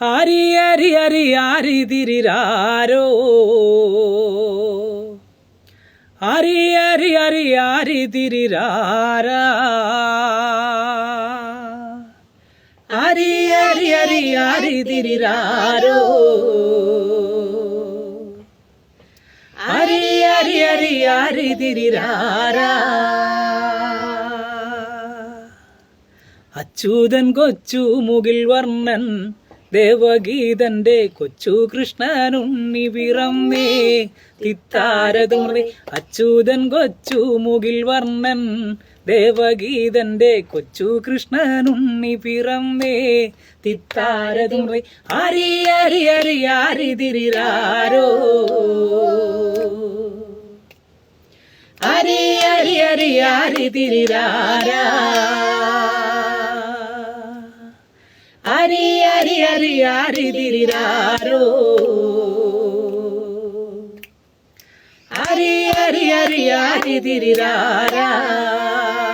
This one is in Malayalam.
ആരി അരി അരി ഹരി തിരിരാരോ? ഹരി അരി അരി ഹരി തിരിരാര? ഹരി അരി അരി ഹരി തിരിരാരോ? ഹരി അരി അരി ഹരി തിരിരാരാ? അച്യുതൻ കൊച്ചു മുകിൽ വർണൻ ദേവഗീതന്റെ കൊച്ചു കൃഷ്ണനുണ്ണി പിറന്നേ തിത്താരതുമേ അച്യൂതൻ കൊച്ചു മുകിൽ വർണൻ. ദേവഗീതന്റെ കൊച്ചു കൃഷ്ണനുണ്ണി പിറന്നേ തിത്താരതുമേ അരി അരി അരി ആരി അരി അരി അരി അരി അരി അരി ആരി തിരിരാരോ അരി അരി അരി ആരി തിരിരാരാ